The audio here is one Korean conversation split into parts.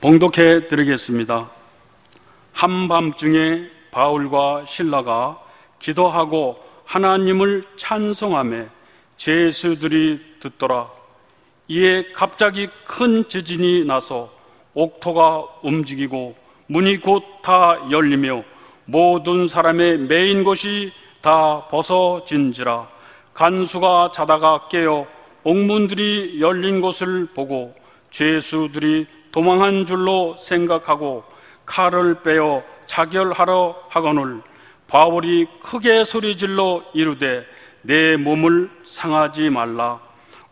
봉독해 드리겠습니다. 한밤중에 바울과 신라가 기도하고 하나님을 찬송함에 제수들이 듣더라. 이에 갑자기 큰 지진이 나서 옥토가 움직이고 문이 곧 다 열리며 모든 사람의 메인 곳이 다 벗어진지라 간수가 자다가 깨어 옥문들이 열린 것을 보고 죄수들이 도망한 줄로 생각하고 칼을 빼어 자결하러 하거늘 바울이 크게 소리질러 이르되 내 몸을 상하지 말라.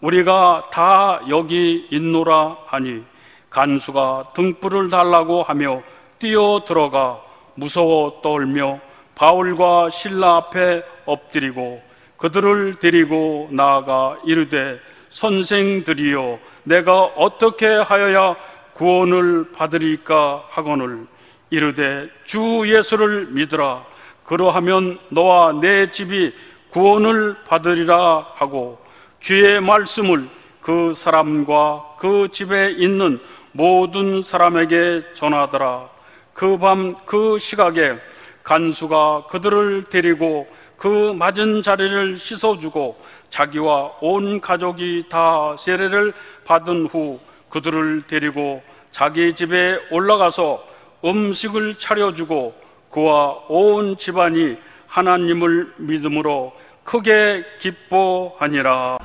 우리가 다 여기 있노라 하니 간수가 등불을 달라고 하며 뛰어 들어가 무서워 떨며 바울과 신라 앞에 엎드리고 그들을 데리고 나아가 이르되 선생들이여 내가 어떻게 하여야 구원을 받으리까 하거늘 이르되 주 예수를 믿으라. 그러하면 너와 내 집이 구원을 받으리라 하고 주의 말씀을 그 사람과 그 집에 있는 모든 사람에게 전하더라. 그 밤그 시각에 간수가 그들을 데리고 그 맞은 자리를 씻어주고 자기와 온 가족이 다 세례를 받은 후 그들을 데리고 자기 집에 올라가서 음식을 차려주고 그와 온 집안이 하나님을 믿음으로 크게 기뻐하니라.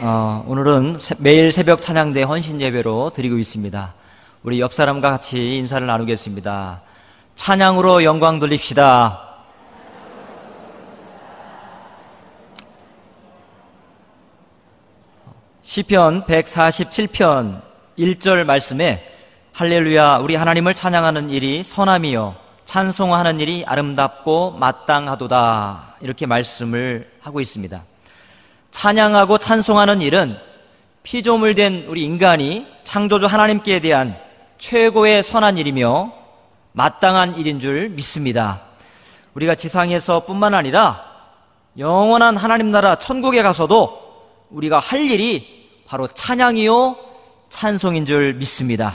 어, 오늘은 매일 새벽 찬양대 헌신 예배로 드리고 있습니다. 우리 옆 사람과 같이 인사를 나누겠습니다. 찬양으로 영광 돌립시다. 시편 147편 1절 말씀에 할렐루야 우리 하나님을 찬양하는 일이 선함이요 찬송하는 일이 아름답고 마땅하도다 이렇게 말씀을 하고 있습니다. 찬양하고 찬송하는 일은 피조물 된 우리 인간이 창조주 하나님께 대한 최고의 선한 일이며 마땅한 일인 줄 믿습니다. 우리가 지상에서 뿐만 아니라 영원한 하나님 나라 천국에 가서도 우리가 할 일이 바로 찬양이요 찬송인 줄 믿습니다.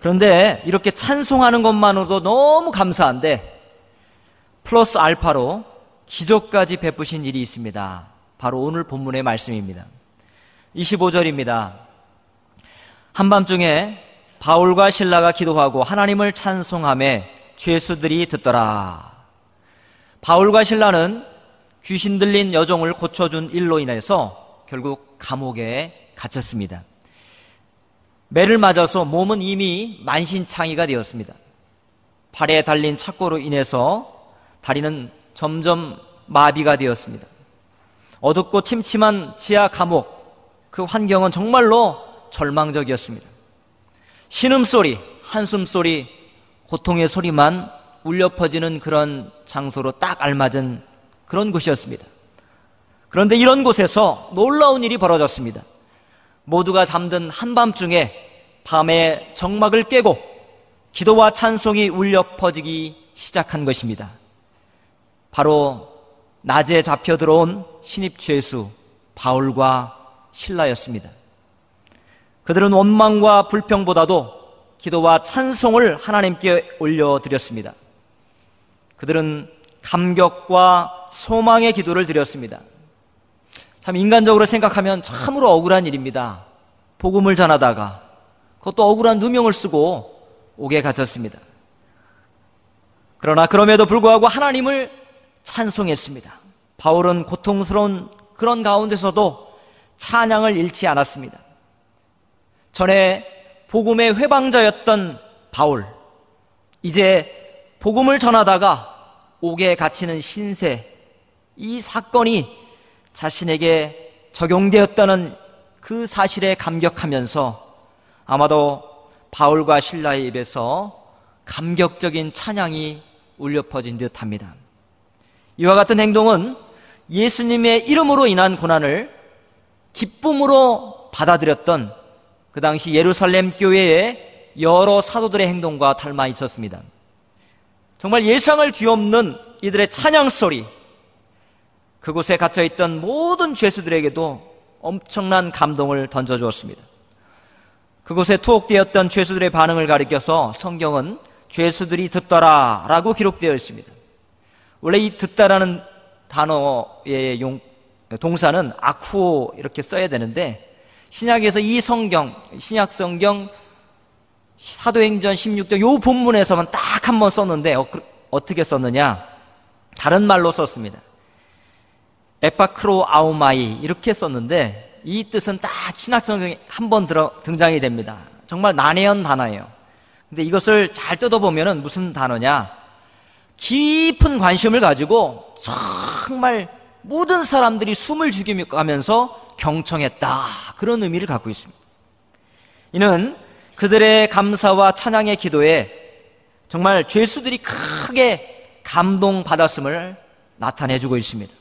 그런데 이렇게 찬송하는 것만으로도 너무 감사한데 플러스 알파로 기적까지 베푸신 일이 있습니다. 바로 오늘 본문의 말씀입니다. 25절입니다. 한밤중에 바울과 신라가 기도하고 하나님을 찬송함에 죄수들이 듣더라. 바울과 신라는 귀신 들린 여종을 고쳐준 일로 인해서 결국 감옥에 갇혔습니다. 매를 맞아서 몸은 이미 만신창이가 되었습니다. 팔에 달린 착고로 인해서 다리는 점점 마비가 되었습니다. 어둡고 침침한 지하 감옥, 그 환경은 정말로 절망적이었습니다. 신음소리, 한숨소리, 고통의 소리만 울려 퍼지는 그런 장소로 딱 알맞은 그런 곳이었습니다. 그런데 이런 곳에서 놀라운 일이 벌어졌습니다. 모두가 잠든 한밤중에 밤의 정막을 깨고 기도와 찬송이 울려 퍼지기 시작한 것입니다. 바로 낮에 잡혀 들어온 신입 죄수 바울과 신라였습니다. 그들은 원망과 불평보다도 기도와 찬송을 하나님께 올려드렸습니다. 그들은 감격과 소망의 기도를 드렸습니다. 참 인간적으로 생각하면 참으로 억울한 일입니다. 복음을 전하다가 그것도 억울한 누명을 쓰고 옥에 갇혔습니다. 그러나 그럼에도 불구하고 하나님을 찬송했습니다. 바울은 고통스러운 그런 가운데서도 찬양을 잃지 않았습니다. 전에 복음의 회방자였던 바울, 이제 복음을 전하다가 옥에 갇히는 신세, 이 사건이 자신에게 적용되었다는 그 사실에 감격하면서 아마도 바울과 신라의 입에서 감격적인 찬양이 울려 퍼진 듯 합니다. 이와 같은 행동은 예수님의 이름으로 인한 고난을 기쁨으로 받아들였던 그 당시 예루살렘 교회의 여러 사도들의 행동과 닮아 있었습니다. 정말 예상을 뒤엎는 이들의 찬양 소리, 그곳에 갇혀 있던 모든 죄수들에게도 엄청난 감동을 던져 주었습니다. 그곳에 투옥되었던 죄수들의 반응을 가리켜서 성경은 죄수들이 듣더라 라고 기록되어 있습니다. 원래 이 듣다라는 단어의 용, 동사는 아쿠오 이렇게 써야 되는데 신약에서 이 성경, 신약 성경 사도행전 16장 요 본문에서만 딱 한 번 썼는데 어, 그, 어떻게 썼느냐? 다른 말로 썼습니다. 에파크로 아우마이 이렇게 썼는데 이 뜻은 딱 신약 성경에 한 번 등장이 됩니다. 정말 난해한 단어예요. 근데 이것을 잘 뜯어보면 무슨 단어냐? 깊은 관심을 가지고 정말 모든 사람들이 숨을 죽이면서 경청했다. 그런 의미를 갖고 있습니다. 이는 그들의 감사와 찬양의 기도에 정말 죄수들이 크게 감동받았음을 나타내주고 있습니다.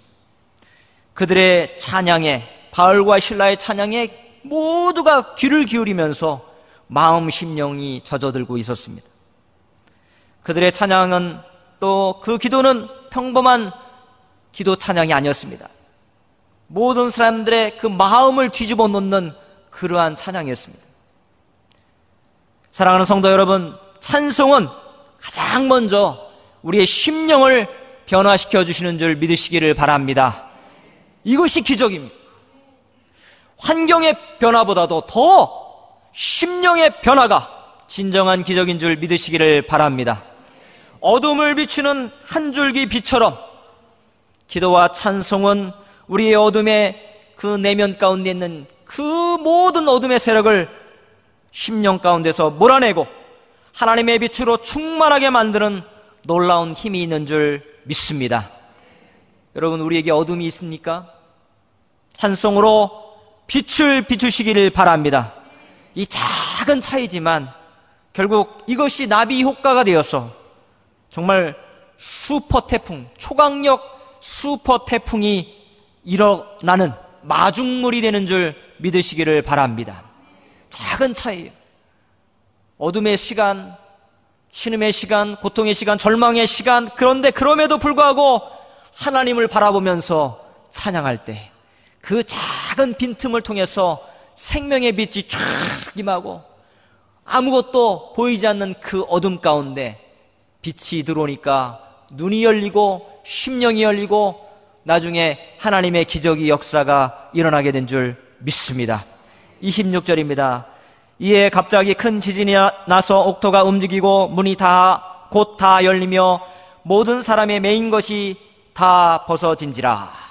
그들의 찬양에, 바울과 신라의 찬양에 모두가 귀를 기울이면서 마음 심령이 젖어들고 있었습니다. 그들의 찬양은 또 그 기도는 평범한 기도 찬양이 아니었습니다. 모든 사람들의 그 마음을 뒤집어 놓는 그러한 찬양이었습니다. 사랑하는 성도 여러분, 찬송은 가장 먼저 우리의 심령을 변화시켜 주시는 줄 믿으시기를 바랍니다. 이것이 기적입니다. 환경의 변화보다도 더 심령의 변화가 진정한 기적인 줄 믿으시기를 바랍니다. 어둠을 비추는 한 줄기 빛처럼 기도와 찬송은 우리의 어둠의 그 내면 가운데 있는 그 모든 어둠의 세력을 심령 가운데서 몰아내고 하나님의 빛으로 충만하게 만드는 놀라운 힘이 있는 줄 믿습니다. 여러분, 우리에게 어둠이 있습니까? 찬송으로 빛을 비추시기를 바랍니다. 이 작은 차이지만 결국 이것이 나비 효과가 되어서 정말 슈퍼 태풍, 초강력 슈퍼 태풍이 일어나는 마중물이 되는 줄 믿으시기를 바랍니다. 작은 차이예요. 어둠의 시간, 신음의 시간, 고통의 시간, 절망의 시간, 그런데 그럼에도 불구하고 하나님을 바라보면서 찬양할 때 그 작은 빈틈을 통해서 생명의 빛이 쫙 임하고 아무것도 보이지 않는 그 어둠 가운데 빛이 들어오니까 눈이 열리고 심령이 열리고 나중에 하나님의 기적이 역사가 일어나게 된 줄 믿습니다. 26절입니다. 이에 갑자기 큰 지진이 나서 옥토가 움직이고 문이 다 곧다 열리며 모든 사람의 메인 것이 다 벗어진지라.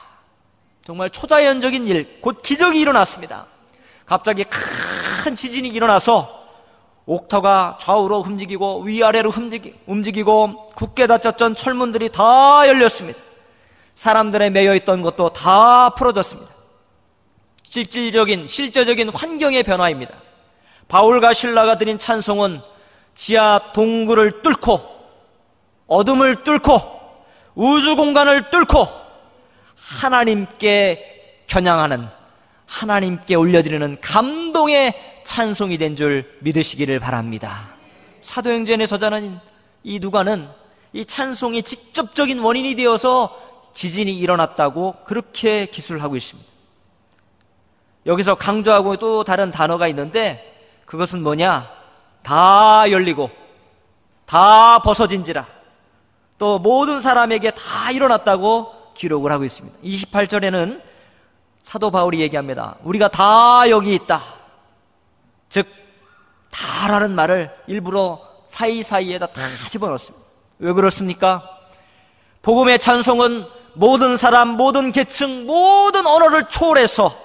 정말 초자연적인 일, 곧 기적이 일어났습니다. 갑자기 큰 지진이 일어나서 옥터가 좌우로 움직이고 위아래로 움직이고 굳게 닫혔던 철문들이 다 열렸습니다. 사람들의 매여 있던 것도 다 풀어졌습니다. 실질적인 실제적인 환경의 변화입니다. 바울과 신라가 드린 찬송은 지하 동굴을 뚫고 어둠을 뚫고 우주 공간을 뚫고 하나님께 겨냥하는 하나님께 올려드리는 감동의 찬송이 된 줄 믿으시기를 바랍니다. 사도행전의 저자는 이 누가는 이 찬송이 직접적인 원인이 되어서 지진이 일어났다고 그렇게 기술하고 있습니다. 여기서 강조하고 또 다른 단어가 있는데 그것은 뭐냐? 다 열리고 다 벗어진지라 또 모든 사람에게 다 일어났다고 기록을 하고 있습니다. 28절에는 사도 바울이 얘기합니다. 우리가 다 여기 있다. 즉, 다라는 말을 일부러 사이사이에다 다 집어넣습니다. 왜 그렇습니까? 복음의 찬송은 모든 사람, 모든 계층, 모든 언어를 초월해서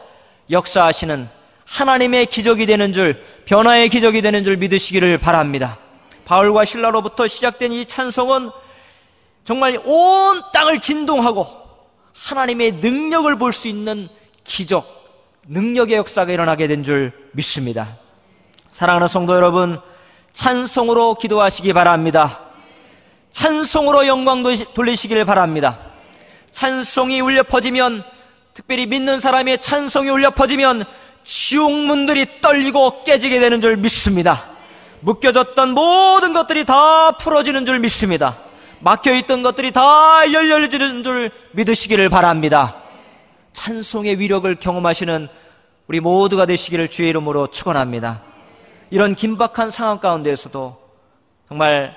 역사하시는 하나님의 기적이 되는 줄, 변화의 기적이 되는 줄 믿으시기를 바랍니다. 바울과 신라로부터 시작된 이 찬송은 정말 온 땅을 진동하고 하나님의 능력을 볼 수 있는 기적, 능력의 역사가 일어나게 된 줄 믿습니다. 사랑하는 성도 여러분, 찬송으로 기도하시기 바랍니다. 찬송으로 영광 돌리시기를 바랍니다. 찬송이 울려 퍼지면, 특별히 믿는 사람의 찬송이 울려 퍼지면, 지옥 문들이 떨리고 깨지게 되는 줄 믿습니다. 묶여졌던 모든 것들이 다 풀어지는 줄 믿습니다. 막혀있던 것들이 다 열려지는 줄 믿으시기를 바랍니다. 찬송의 위력을 경험하시는 우리 모두가 되시기를 주의 이름으로 축원합니다. 이런 긴박한 상황 가운데에서도 정말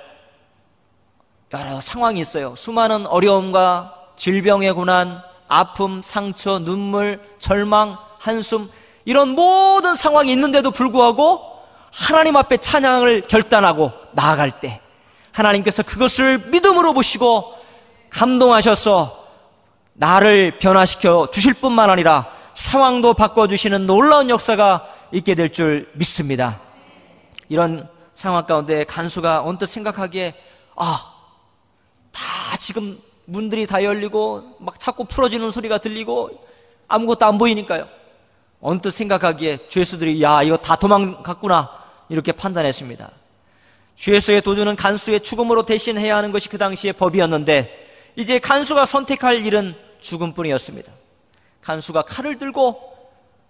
여러 상황이 있어요. 수많은 어려움과 질병의 고난, 아픔, 상처, 눈물, 절망, 한숨, 이런 모든 상황이 있는데도 불구하고 하나님 앞에 찬양을 결단하고 나아갈 때 하나님께서 그것을 믿음으로 보시고 감동하셔서 나를 변화시켜 주실 뿐만 아니라 상황도 바꿔주시는 놀라운 역사가 있게 될 줄 믿습니다. 이런 상황 가운데 간수가 언뜻 생각하기에 아, 다 지금 문들이 다 열리고 막 자꾸 풀어지는 소리가 들리고 아무것도 안 보이니까요. 언뜻 생각하기에 죄수들이 야 이거 다 도망갔구나 이렇게 판단했습니다. 죄수의 도주는 간수의 죽음으로 대신해야 하는 것이 그 당시의 법이었는데 이제 간수가 선택할 일은 죽음뿐이었습니다. 간수가 칼을 들고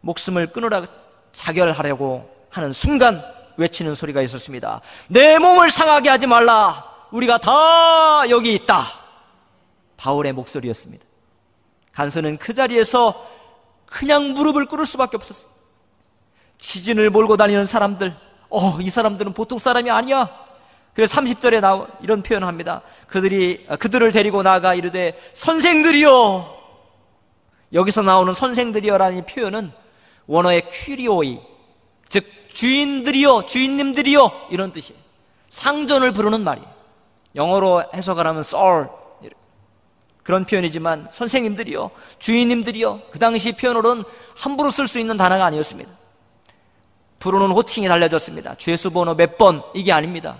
목숨을 끊으라 자결하려고 하는 순간 외치는 소리가 있었습니다. 내 몸을 상하게 하지 말라. 우리가 다 여기 있다. 바울의 목소리였습니다. 간수는 그 자리에서 그냥 무릎을 꿇을 수밖에 없었어요. 지진을 몰고 다니는 사람들, 어, 이 사람들은 보통 사람이 아니야. 그래서 30절에 나 이런 표현을 합니다. 그들이, 그들을 데리고 나가 이르되, 선생들이여! 여기서 나오는 선생들이여라는 표현은 원어의 퀴리오이, 즉, 주인들이여, 주인님들이여, 이런 뜻이에요. 상전을 부르는 말이에요. 영어로 해석을 하면 Sir, 그런 표현이지만 선생님들이요, 주인님들이요, 그 당시 표현으로는 함부로 쓸 수 있는 단어가 아니었습니다. 부르는 호칭이 달려졌습니다. 죄수 번호 몇 번, 이게 아닙니다.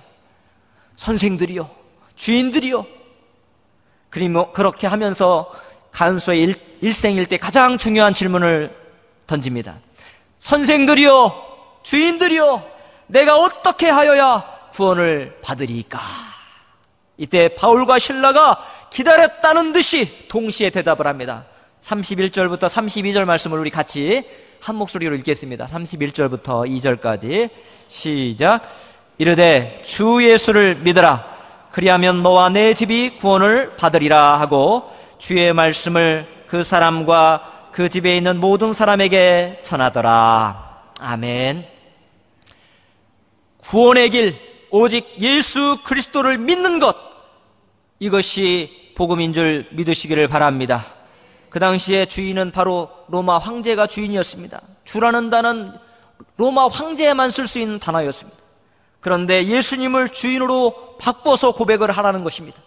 선생들이요, 주인들이요. 그리고 그렇게 하면서 간수의 일, 일생일 때 가장 중요한 질문을 던집니다. 선생들이요, 주인들이요, 내가 어떻게 하여야 구원을 받으리까? 이때 바울과 신라가 기다렸다는 듯이 동시에 대답을 합니다. 31절부터 32절 말씀을 우리 같이 한 목소리로 읽겠습니다. 31절부터 2절까지 시작. 이르되 주 예수를 믿으라. 그리하면 너와 내 집이 구원을 받으리라 하고 주의 말씀을 그 사람과 그 집에 있는 모든 사람에게 전하더라. 아멘. 구원의 길, 오직 예수 그리스도를 믿는 것. 이것이 복음인 줄 믿으시기를 바랍니다. 그 당시에 주인은 바로 로마 황제가 주인이었습니다. 주라는 단은 로마 황제에만 쓸 수 있는 단어였습니다. 그런데 예수님을 주인으로 바꿔서 고백을 하라는 것입니다.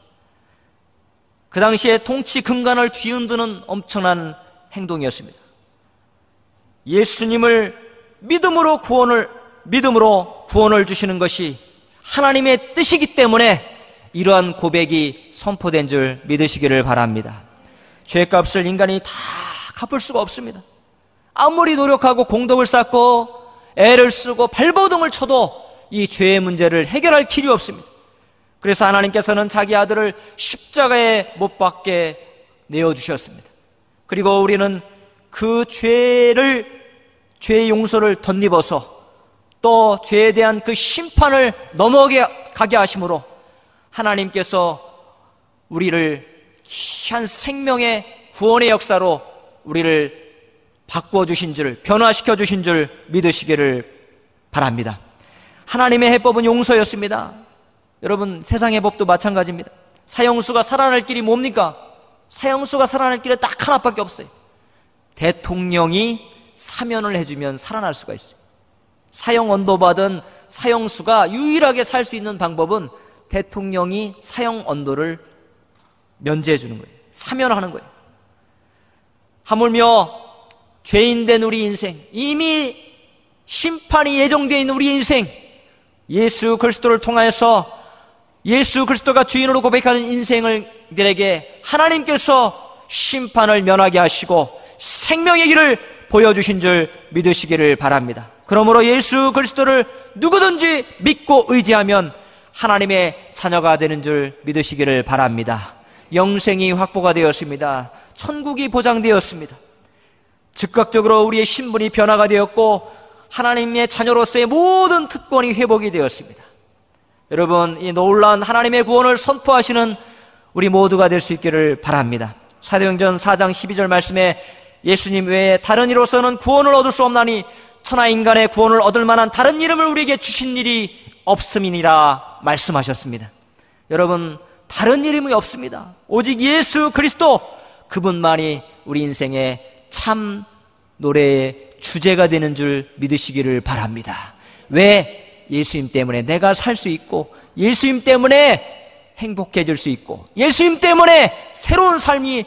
그 당시에 통치 근간을 뒤흔드는 엄청난 행동이었습니다. 예수님을 믿음으로 구원을 믿음으로 구원을 주시는 것이 하나님의 뜻이기 때문에 이러한 고백이 선포된 줄 믿으시기를 바랍니다. 죄값을 인간이 다 갚을 수가 없습니다. 아무리 노력하고 공덕을 쌓고 애를 쓰고 발버둥을 쳐도 이 죄의 문제를 해결할 길이 없습니다. 그래서 하나님께서는 자기 아들을 십자가에 못 박게 내어주셨습니다. 그리고 우리는 그 죄를, 죄의 용서를 덧입어서 또 죄에 대한 그 심판을 넘어가게 하심으로 하나님께서 우리를 귀한 생명의 구원의 역사로 우리를 바꿔주신 줄, 변화시켜 주신 줄 믿으시기를 바랍니다. 하나님의 해법은 용서였습니다. 여러분, 세상의 법도 마찬가지입니다. 사형수가 살아날 길이 뭡니까? 사형수가 살아날 길은 딱 하나밖에 없어요. 대통령이 사면을 해주면 살아날 수가 있어요. 사형 언도받은 사형수가 유일하게 살 수 있는 방법은 대통령이 사형 언도를 면제해 주는 거예요. 사면하는 거예요. 하물며 죄인된 우리 인생, 이미 심판이 예정되어 있는 우리 인생, 예수 그리스도를 통하여서 예수 그리스도가 주인으로 고백하는 인생들에게 하나님께서 심판을 면하게 하시고 생명의 길을 보여주신 줄 믿으시기를 바랍니다. 그러므로 예수 그리스도를 누구든지 믿고 의지하면 하나님의 자녀가 되는 줄 믿으시기를 바랍니다. 영생이 확보가 되었습니다. 천국이 보장되었습니다. 즉각적으로 우리의 신분이 변화가 되었고 하나님의 자녀로서의 모든 특권이 회복이 되었습니다. 여러분, 이 놀라운 하나님의 구원을 선포하시는 우리 모두가 될 수 있기를 바랍니다. 사도행전 4장 12절 말씀에 예수님 외에 다른 이로서는 구원을 얻을 수 없나니 천하 인간의 구원을 얻을 만한 다른 이름을 우리에게 주신 일이 없음이니라 말씀하셨습니다. 여러분, 다른 이름이 없습니다. 오직 예수 그리스도 그분만이 우리 인생의 참 노래의 주제가 되는 줄 믿으시기를 바랍니다. 왜 예수님 때문에 내가 살 수 있고 예수님 때문에 행복해질 수 있고 예수님 때문에 새로운 삶이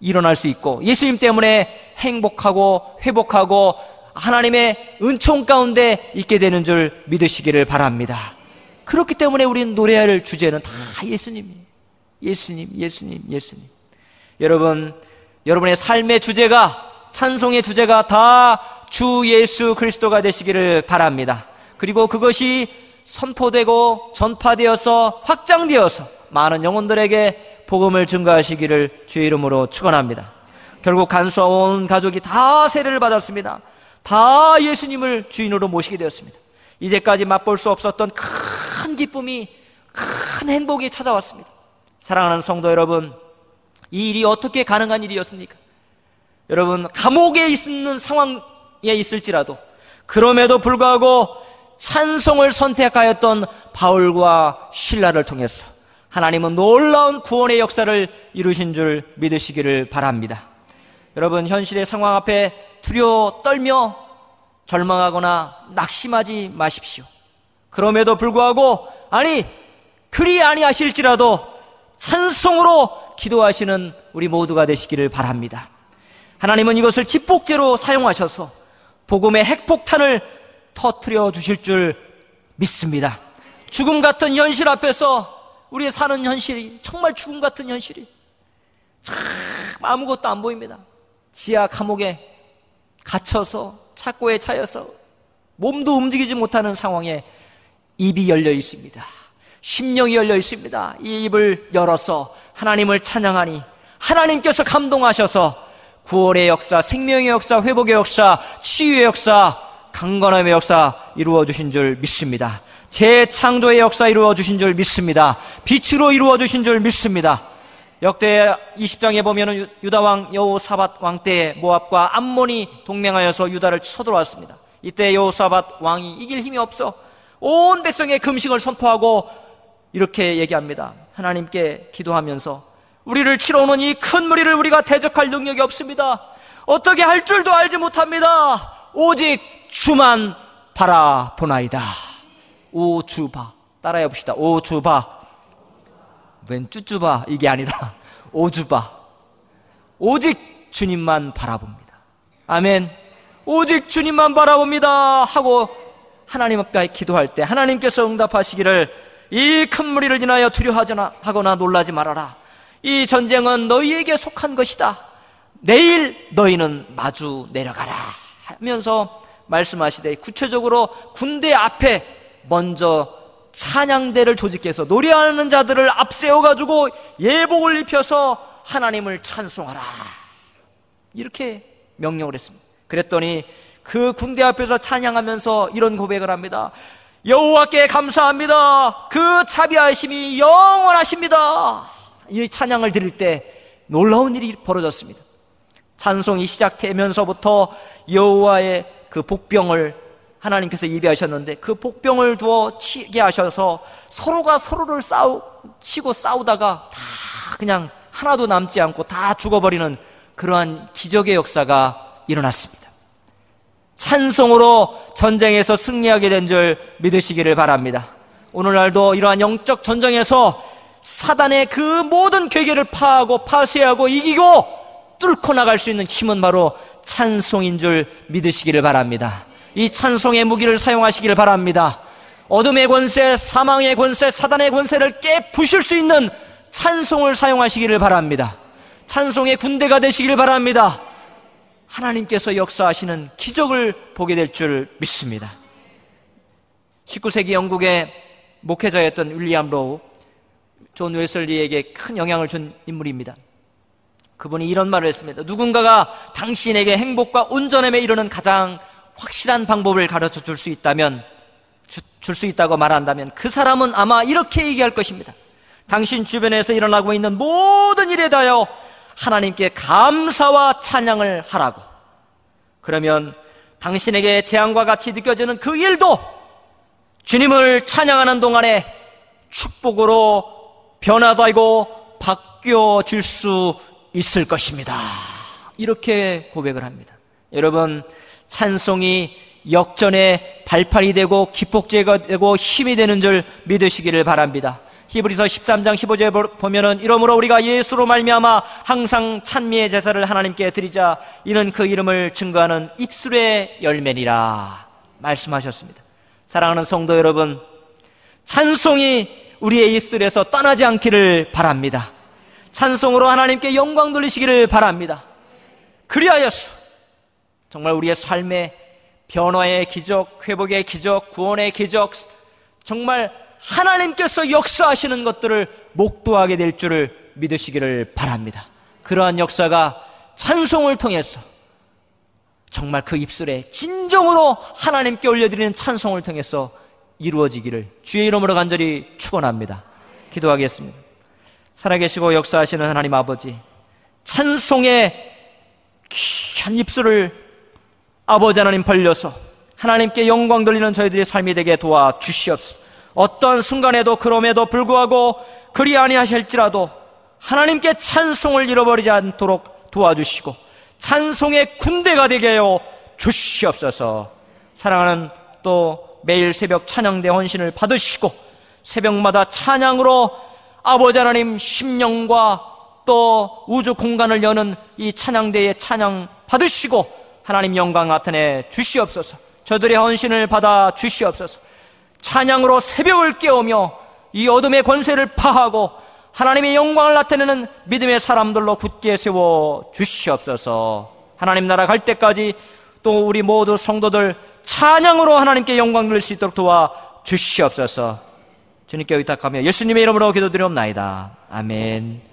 일어날 수 있고 예수님 때문에 행복하고 회복하고 하나님의 은총 가운데 있게 되는 줄 믿으시기를 바랍니다. 그렇기 때문에 우리는 노래할 야 주제는 다 예수님이에요. 예수님, 예수님, 예수님. 여러분, 여러분의 삶의 주제가, 찬송의 주제가 다 주 예수 그리스도가 되시기를 바랍니다. 그리고 그것이 선포되고 전파되어서 확장되어서 많은 영혼들에게 복음을 증가하시기를 주의 이름으로 축원합니다. 결국 간수와 온 가족이 다 세례를 받았습니다. 다 예수님을 주인으로 모시게 되었습니다. 이제까지 맛볼 수 없었던 큰 기쁨이 큰 행복이 찾아왔습니다. 사랑하는 성도 여러분, 이 일이 어떻게 가능한 일이었습니까? 여러분, 감옥에 있는 상황에 있을지라도 그럼에도 불구하고 찬송을 선택하였던 바울과 신라를 통해서 하나님은 놀라운 구원의 역사를 이루신 줄 믿으시기를 바랍니다. 여러분, 현실의 상황 앞에 두려워 떨며 절망하거나 낙심하지 마십시오. 그럼에도 불구하고, 아니, 그리 아니하실지라도 찬송으로 기도하시는 우리 모두가 되시기를 바랍니다. 하나님은 이것을 집복제로 사용하셔서 복음의 핵폭탄을 터트려 주실 줄 믿습니다. 죽음 같은 현실 앞에서 우리 사는 현실이 정말 죽음 같은 현실이 참 아무것도 안 보입니다. 지하 감옥에 갇혀서 착고에 차여서 몸도 움직이지 못하는 상황에 입이 열려 있습니다. 심령이 열려 있습니다. 이 입을 열어서 하나님을 찬양하니 하나님께서 감동하셔서 구원의 역사, 생명의 역사, 회복의 역사, 치유의 역사, 강건함의 역사 이루어 주신 줄 믿습니다. 재창조의 역사 이루어 주신 줄 믿습니다. 빛으로 이루어 주신 줄 믿습니다. 역대 20장에 보면 유다 왕 여호사밧 왕 때에 모압과 암몬이 동맹하여서 유다를 쳐들어왔습니다. 이때 여호사밧 왕이 이길 힘이 없어 온 백성의 금식을 선포하고 이렇게 얘기합니다. 하나님께 기도하면서 우리를 치러 오는 이 큰 무리를 우리가 대적할 능력이 없습니다. 어떻게 할 줄도 알지 못합니다. 오직 주만 바라보나이다. 오주바. 따라해 봅시다. 오주바. 웬 쭈쭈바 이게 아니라 오주바. 오직 주님만 바라봅니다. 아멘. 오직 주님만 바라봅니다. 하고 하나님 앞에 기도할 때 하나님께서 응답하시기를 이 큰 무리를 인하여 두려워하거나 놀라지 말아라. 이 전쟁은 너희에게 속한 것이다. 내일 너희는 마주 내려가라. 하면서 말씀하시되 구체적으로 군대 앞에 먼저 찬양대를 조직해서 노래하는 자들을 앞세워 가지고 예복을 입혀서 하나님을 찬송하라. 이렇게 명령을 했습니다. 그랬더니 그 군대 앞에서 찬양하면서 이런 고백을 합니다. 여호와께 감사합니다. 그 자비하심이 영원하십니다. 이 찬양을 드릴 때 놀라운 일이 벌어졌습니다. 찬송이 시작되면서부터 여호와의 그 복병을 하나님께서 예비하셨는데 그 복병을 두어 치게 하셔서 서로가 서로를 싸우 치고 싸우다가 다 그냥 하나도 남지 않고 다 죽어버리는 그러한 기적의 역사가 일어났습니다. 찬송으로 전쟁에서 승리하게 된 줄 믿으시기를 바랍니다. 오늘날도 이러한 영적 전쟁에서 사단의 그 모든 괴계를 파하고 파쇄하고 이기고 뚫고 나갈 수 있는 힘은 바로 찬송인 줄 믿으시기를 바랍니다. 이 찬송의 무기를 사용하시기를 바랍니다. 어둠의 권세, 사망의 권세, 사단의 권세를 깨 부실 수 있는 찬송을 사용하시기를 바랍니다. 찬송의 군대가 되시기를 바랍니다. 하나님께서 역사하시는 기적을 보게 될 줄 믿습니다. 19세기 영국의 목회자였던 윌리엄 로우, 존 웨슬리에게 큰 영향을 준 인물입니다. 그분이 이런 말을 했습니다. 누군가가 당신에게 행복과 온전함에 이르는 가장 확실한 방법을 가르쳐 줄 수 있다면, 줄 수 있다고 말한다면 그 사람은 아마 이렇게 얘기할 것입니다. 당신 주변에서 일어나고 있는 모든 일에 대하여 하나님께 감사와 찬양을 하라고. 그러면 당신에게 재앙과 같이 느껴지는 그 일도 주님을 찬양하는 동안에 축복으로 변화되고 바뀌어질 수 있을 것입니다. 이렇게 고백을 합니다. 여러분, 찬송이 역전의 발판이 되고 기폭제가 되고 힘이 되는 줄 믿으시기를 바랍니다. 히브리서 13장 15절에 보면은 이러므로 우리가 예수로 말미암아 항상 찬미의 제사를 하나님께 드리자 이는 그 이름을 증거하는 익술의 열매니라 말씀하셨습니다. 사랑하는 성도 여러분, 찬송이 우리의 입술에서 떠나지 않기를 바랍니다. 찬송으로 하나님께 영광 돌리시기를 바랍니다. 그리하여서 정말 우리의 삶의 변화의 기적, 회복의 기적, 구원의 기적, 정말 하나님께서 역사하시는 것들을 목도하게 될 줄을 믿으시기를 바랍니다. 그러한 역사가 찬송을 통해서 정말 그 입술에 진정으로 하나님께 올려드리는 찬송을 통해서 이루어지기를 주의 이름으로 간절히 축원합니다. 기도하겠습니다. 살아계시고 역사하시는 하나님 아버지, 찬송의 귀한 입술을 아버지 하나님 벌려서 하나님께 영광 돌리는 저희들의 삶이 되게 도와 주시옵소서. 어떤 순간에도 그럼에도 불구하고 그리 아니하실지라도 하나님께 찬송을 잃어버리지 않도록 도와주시고 찬송의 군대가 되게 하여 주시옵소서. 사랑하는 또 매일 새벽 찬양대 헌신을 받으시고 새벽마다 찬양으로 아버지 하나님 심령과 또 우주 공간을 여는 이 찬양대의 찬양 받으시고 하나님 영광 나타내 주시옵소서. 저들의 헌신을 받아 주시옵소서. 찬양으로 새벽을 깨우며 이 어둠의 권세를 파하고 하나님의 영광을 나타내는 믿음의 사람들로 굳게 세워 주시옵소서. 하나님 나라 갈 때까지 또 우리 모두 성도들 찬양으로 하나님께 영광 돌릴 수 있도록 도와 주시옵소서. 주님께 의탁하며 예수님의 이름으로 기도드리옵나이다. 아멘.